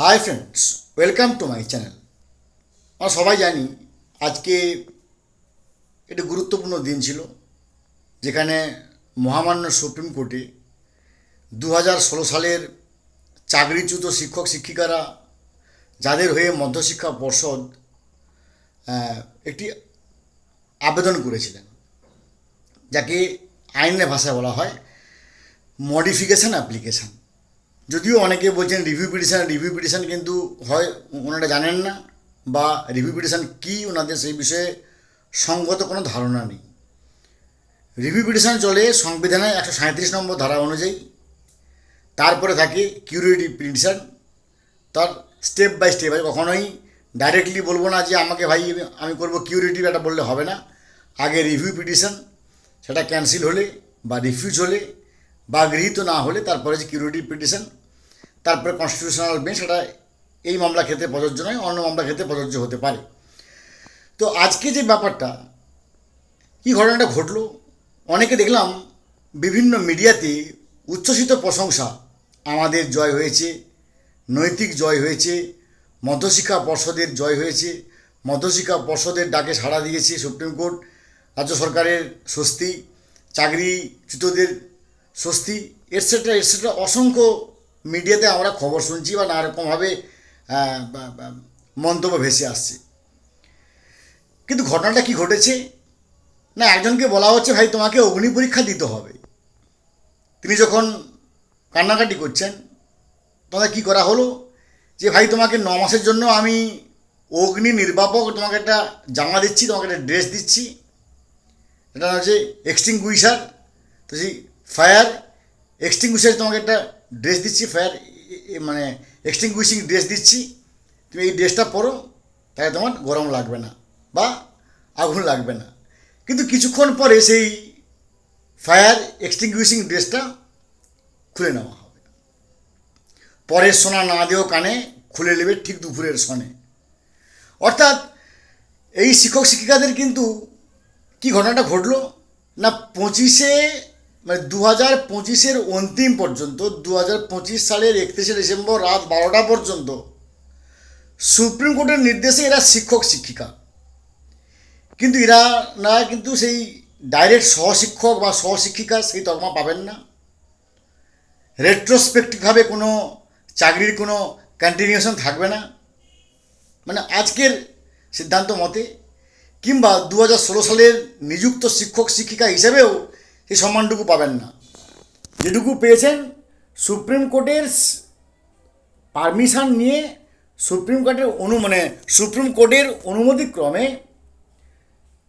Hi friends welcome to my channel আমরা সবাই জানি আজকে একটি গুরুত্বপূর্ণ দিন ছিল, যেখানে মহামান্য সুপ্রিম কোর্টে দু হাজার ষোলো সালের চাকরিচ্যুত শিক্ষক শিক্ষিকারা যাদের হয়ে মধ্যশিক্ষা পর্ষদ একটি আবেদন করেছিলেন, যাকে আইনের ভাষায় বলা হয় মডিফিকেশান অ্যাপ্লিকেশান যদিও অনেকে বলছেন রিভিউ পিটিশান রিভিউ পিটিশান কিন্তু হয়, ওনারা জানেন না, বা রিভিউ পিটিশান কী ওনাদের সেই বিষয়ে সঙ্গত কোনো ধারণা নেই। রিভিউ পিটিশান চলে সংবিধানের একশো সাঁত্রিশ নম্বর ধারা অনুযায়ী, তারপরে থাকে কিউরিটি পিটিশান তার স্টেপ বাই স্টেপ আছে কখনোই ডাইরেক্টলি বলব না যে আমাকে ভাই আমি করব কিউরিটিভ এটা বললে হবে না। আগে রিভিউ পিটিশন সেটা ক্যান্সেল হলে বা রিফিউজ হলে বা গৃহীত না হলে তারপরে যে কিউরিটি পিটিশন তারপরে কনস্টিটিউশনাল বেঞ্চ সেটা এই মামলা ক্ষেত্রে প্রযোজ্য নয়, অন্য মামলা ক্ষেত্রে প্রযোজ্য হতে পারে। তো আজকে যে ব্যাপারটা, কী ঘটনাটা ঘটলো? অনেকে দেখলাম বিভিন্ন মিডিয়াতে উচ্ছ্বসিত প্রশংসা, আমাদের জয় হয়েছে, নৈতিক জয় হয়েছে, মধ্যশিক্ষা পর্ষদের জয় হয়েছে, মধ্যশিক্ষা পর্ষদের ডাকে সাড়া দিয়েছে সুপ্রিম কোর্ট, রাজ্য সরকারের স্বস্তি, চাকরিচ্যুতদের স্বস্তি এটসেট্রা এটসেট্রা অসংখ্য মিডিয়াতে আমরা খবর শুনছি বা নানা রকমভাবে আহ, বা- বা মন্তব্য ভেসে আসছে। কিন্তু ঘটনাটা কি ঘটেছে? না একজনকে বলা হচ্ছে ভাই তোমাকে অগ্নি পরীক্ষা দিতে হবে। তিনি যখন কান্নাকাটি করছেন তখন কী করা হলো? যে ভাই তোমাকে ন মাসের জন্য আমি অগ্নি নির্বাপক তোমাকে একটা জামা দিচ্ছি তোমাকে একটা ড্রেস দিচ্ছি। এটা হচ্ছে এক্সটিংগুইশার তো সেই ফায়ার এক্সটিংগুইশার তোমাকে একটা ড্রেস দিচ্ছি ফায়ার মানে এক্সটিংগুইশিং ড্রেস দিচ্ছি। তুমি এই ড্রেসটা পরো, তাহলে তোমার গরম লাগবে না বা আগুন লাগবে না। কিন্তু কিছুক্ষণ পরে সেই ফায়ার এক্সটিংগুইশিং ড্রেসটা খুলে নেওয়া হবে। পরের সোনা না দেও কানে খুলে নেবে ঠিক দুপুরের সনে। অর্থাৎ এই শিক্ষক শিক্ষিকাদের কিন্তু কি ঘটনাটা ঘটলো? না পঁচিশে মানে দু হাজার পঁচিশের অন্তিম পর্যন্ত দু হাজার পঁচিশ সালের একত্রিশে ডিসেম্বর রাত বারোটা পর্যন্ত সুপ্রিম কোর্টের নির্দেশে এরা শিক্ষক, শিক্ষিকা। কিন্তু এরা না কিন্তু সেই ডাইরেক্ট সহশিক্ষক বা সহশিক্ষিকা সেই তকমা পাবেন না। রেট্রোস্পেক্টিভভাবে কোনো চাকরির কোনো কন্টিনিউশন থাকবে না। মানে আজকের সিদ্ধান্ত মতে কিংবা দু হাজার ষোলো সালের নিযুক্ত শিক্ষক, শিক্ষিকা হিসেবেও সেই সম্মানটুকু পাবেন না। যেটুকু পেয়েছেন, সুপ্রিম কোর্টের পারমিশন নিয়ে সুপ্রিম কোর্টের অনু মানে সুপ্রিম কোর্টের অনুমতিক্রমে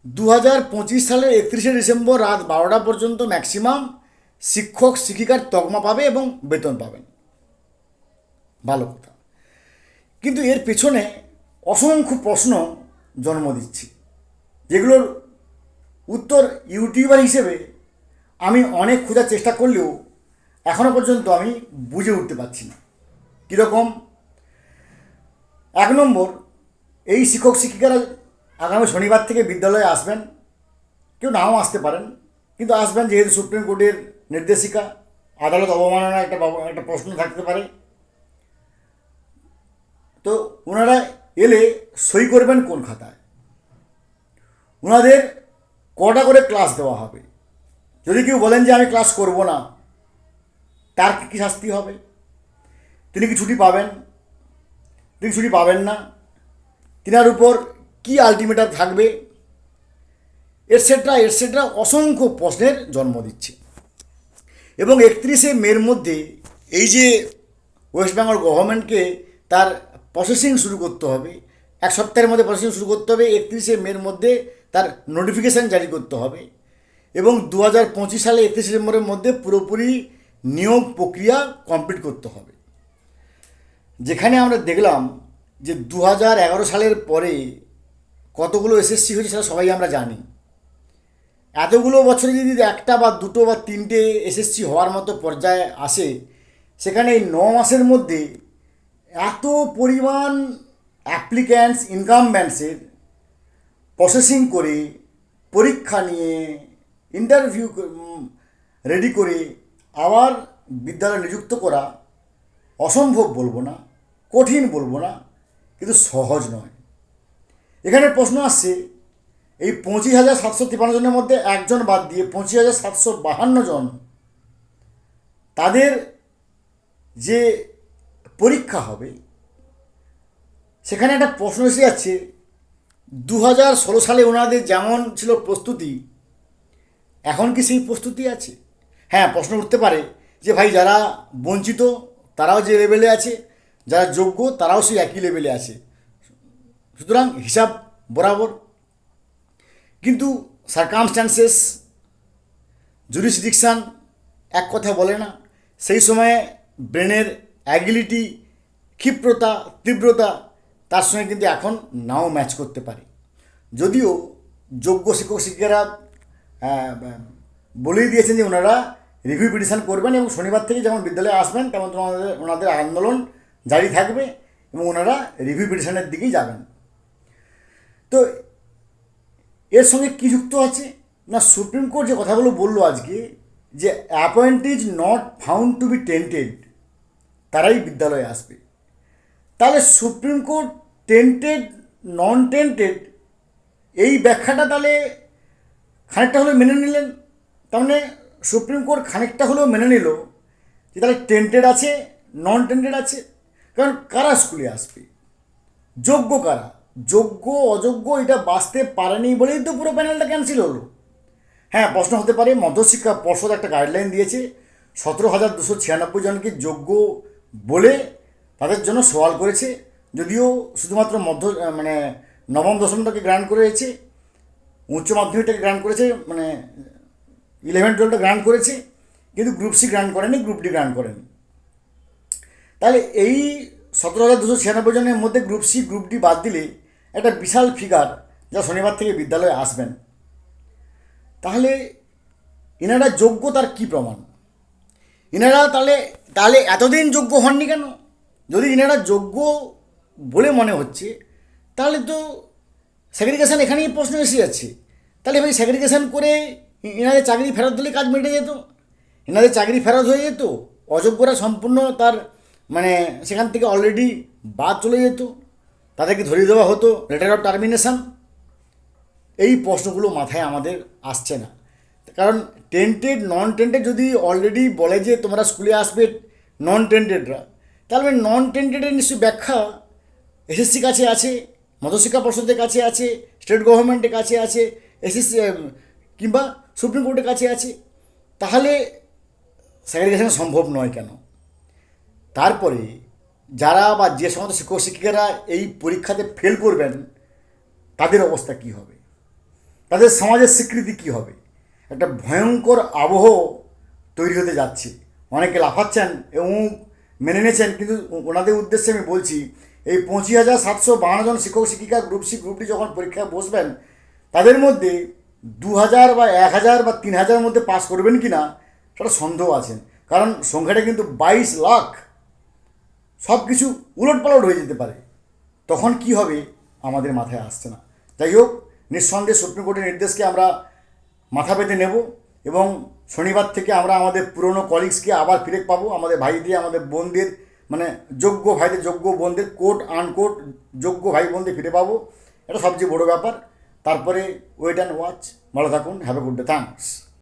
দু হাজার পঁচিশ সালের একত্রিশে ডিসেম্বর রাত বারোটা পর্যন্ত ম্যাক্সিমাম শিক্ষক, শিক্ষিকার তকমা পাবে এবং বেতন পাবেন। ভালো কথা। কিন্তু এর পেছনে অসংখ্য প্রশ্ন জন্ম দিচ্ছে। যেগুলোর উত্তর ইউটিউবার হিসেবে আমি অনেক খোঁজার চেষ্টা করলেও এখনও পর্যন্ত আমি বুঝে উঠতে পারছি না। কীরকম? এক নম্বর, এই শিক্ষক শিক্ষিকারা আগামী শনিবার থেকে বিদ্যালয়ে আসবেন। কেউ নাও আসতে পারেন, কিন্তু আসবেন যেহেতু সুপ্রিম কোর্টের নির্দেশিকা, আদালত অবমাননা একটা একটা প্রশ্ন থাকতে পারে। তো ওনারা এলে সই করবেন কোন খাতায়? ওনাদের কটা করে ক্লাস দেওয়া হবে? যদি কেউ বলেন যে আমি ক্লাস করব না, তার কী শাস্তি হবে? তিনি কি ছুটি পাবেন? তিনি ছুটি পাবেন না? তিনার উপর কি আলটিমেটাম থাকবে? এটসেট্রা এটসেট্রা অসংখ্য প্রশ্নের জন্ম দিচ্ছে। এবং একত্রিশে মের মধ্যে এই যে ওয়েস্ট বেঙ্গল গভর্নমেন্টকে তার প্রসেসিং শুরু করতে হবে, এক সপ্তাহের মধ্যে প্রসেসিং শুরু করতে হবে, একত্রিশে মের মধ্যে তার নোটিফিকেশান জারি করতে হবে। এবং দু হাজার পঁচিশ সালে একত্রিশে ডিসেম্বরের মধ্যে পুরোপুরি নিয়োগ প্রক্রিয়া কমপ্লিট করতে হবে। যেখানে আমরা দেখলাম যে দু হাজার এগারো সালের পরে কতগুলো এসএসসি হয়েছে সেটা সবাই আমরা জানি। এতগুলো বছরে যদি একটা বা দুটো বা তিনটে এসএসসি হওয়ার মতো পর্যায়ে আসে, সেখানে এই ন মাসের মধ্যে এত পরিমাণ অ্যাপ্লিক্যান্টস ইনকামব্যান্সের প্রসেসিং করে পরীক্ষা নিয়ে ইন্টারভিউ রেডি করে আবার বিদ্যালয়ে নিযুক্ত করা অসম্ভব বলব না, কঠিন বলব না, কিন্তু সহজ নয়। এখানে প্রশ্ন আসছে, এই পঁচিশ হাজার সাতশো তিপ্পান্ন জনের মধ্যে একজন বাদ দিয়ে পঁচিশ হাজার সাতশো বাহান্ন জন, তাদের যে পরীক্ষা হবে, সেখানে একটা প্রশ্ন এসে যাচ্ছে দু হাজার ষোলো সালে ওনাদের যেমন ছিল প্রস্তুতি এখন কি সেই প্রস্তুতি আছে? হ্যাঁ প্রশ্ন উঠতে পারে যে ভাই যারা বঞ্চিত, তারাও যে লেভেলে আছে, যারা যোগ্য, তারাও সেই একই লেভেলে আছে। সুতরাং হিসাব বরাবর। কিন্তু সার্কামস্ট্যান্সেস জুরিসডিকশান এক কথা বলে না। সেই সময়ে ব্রেনের অ্যাগিলিটি ক্ষিপ্রতা, তীব্রতা, তার সঙ্গে কিন্তু এখন নাও ম্যাচ করতে পারে। যদিও যোগ্য শিক্ষক শিক্ষিকারা বলেই দিয়েছেন যে ওনারা রিভিউ পিটিশন করবেন এবং শনিবার থেকে যেমন বিদ্যালয়ে আসবেন তেমন ওনাদের ওনাদের আন্দোলন জারি থাকবে এবং ওনারা রিভিউ পিটিশনের দিকেই যাবেন। তো এর সঙ্গে কী যুক্ত আছে? না, সুপ্রিম কোর্ট যে কথাগুলো বলল আজকে, যে appoint is not found to be tainted তারাই বিদ্যালয়ে আসবে। তাহলে Supreme Court tainted non tainted এই ব্যাখ্যাটা তাহলে খানিকটা হলেও মেনে নিলেন, তার মানে সুপ্রিম কোর্ট খানিকটা হলেও মেনে নিল যে তাহলে টেন্টেড আছে নন টেন্টেড আছে। কারণ কারা স্কুলে আসবে? যোগ্য কারা? যোগ্য, অযোগ্য এটা বাঁচতে পারেনি বলেই তো পুরো প্যানেলটা ক্যান্সেল হলো। হ্যাঁ প্রশ্ন হতে পারে, মধ্যশিক্ষা পর্ষদ একটা গাইডলাইন দিয়েছে, সতেরো হাজার দুশো ছিয়ানব্বই জনকে যোগ্য বলে তাদের জন্য সওয়াল করেছে, যদিও শুধুমাত্র মধ্য মানে নবম দশমটাকে গ্রান্ট করেছে। উচ্চ মাধ্যমিকটাকে গ্রান্ট করেছে মানে ইলেভেন টুয়েলভটা গ্রান্ট করেছে, কিন্তু গ্রুপ সি গ্রান্ট করেনি গ্রুপ ডি গ্রান্ট করেনি। তাহলে এই সতেরো হাজার দুশো ছিয়ানব্বই জনের মধ্যে গ্রুপ সি গ্রুপ ডি বাদ দিলে একটা বিশাল ফিগার যা শনিবার থেকে বিদ্যালয়ে আসবেন। তাহলে এনারা যোগ্য তার কী প্রমাণ? এনারা তাহলে তাহলে এতদিন যোগ্য হননি কেন? যদি এনারা যোগ্য বলে মনে হচ্ছে, তাহলে তো সেগ্রিগেশন এখানেই প্রশ্ন এসে যাচ্ছে। তাহলে ভাই সেগ্রিগেশন করে এনাদের চাকরি ফেরত দিলে কাজ মিটে যেত। এনাদের চাকরি ফেরত হয়ে যেত, অযোগ্যরা সম্পূর্ণ তার মানে সেখান থেকে অলরেডি বাদ চলে যেত। তাদেরকে ধরিয়ে দেওয়া হতো লেটার অফ টার্মিনেশন এই প্রশ্নগুলো মাথায় আমাদের আসছে না। কারণ টেন্টেড নন টেন্টেড যদি অলরেডি বলে যে তোমরা স্কুলে আসবে নন টেন্টেডরা তাহলে নন টেন্টেডের নিশ্চয়ই ব্যাখ্যা এসএসসি কাছে আছে। মধ্যশিক্ষা পর্ষদের কাছে আছে স্টেট গভর্নমেন্টের কাছে আছে এসএসসি কিংবা সুপ্রিম কোর্টের কাছে আছে। তাহলে সেগ্রিগেশন সম্ভব নয় কেন? তারপরে যারা বা যে সমস্ত শিক্ষক শিক্ষিকারা এই পরীক্ষাতে ফেল করবেন, তাদের অবস্থা কী হবে? তাদের সমাজের স্বীকৃতি কী হবে? একটা ভয়ঙ্কর আবহ তৈরি হতে যাচ্ছে। অনেকে লাফাচ্ছেন এবং মেনে নিয়েছেন কিন্তু ওনাদের উদ্দেশ্যে আমি বলছি এই পঁচিশ হাজার সাতশো বাহান্ন জন শিক্ষক, শিক্ষিকা গ্রুপ সি গ্রুপটি যখন পরীক্ষায় বসবেন, তাদের মধ্যে দু হাজার বা এক হাজার বা তিন হাজারের মধ্যে পাস করবেন কি না সেটা সন্দেহ আছেন। কারণ সংখ্যাটা কিন্তু বাইশ লাখ। সব কিছু উলট পালট হয়ে যেতে পারে। তখন কি হবে, আমাদের মাথায় আসছে না। যাই হোক, নিঃসন্দেহে সুপ্রিম কোর্টের নির্দেশকে আমরা মাথা পেতে নেব এবং শনিবার থেকে আমরা আমাদের পুরনো কলিগসকে আবার ফিরে পাবো, আমাদের ভাইদের, আমাদের বোনদের মানে যোগ্য ভাইদের যোগ্য বোনদের কোর্ট আনকোর্ট যোগ্য ভাই বোনদের ফিরে পাবো। এটা সবচেয়ে বড় ব্যাপার। তারপরে ওয়েট অ্যান্ড ওয়াচ ভালো থাকুন। Have a good day thanks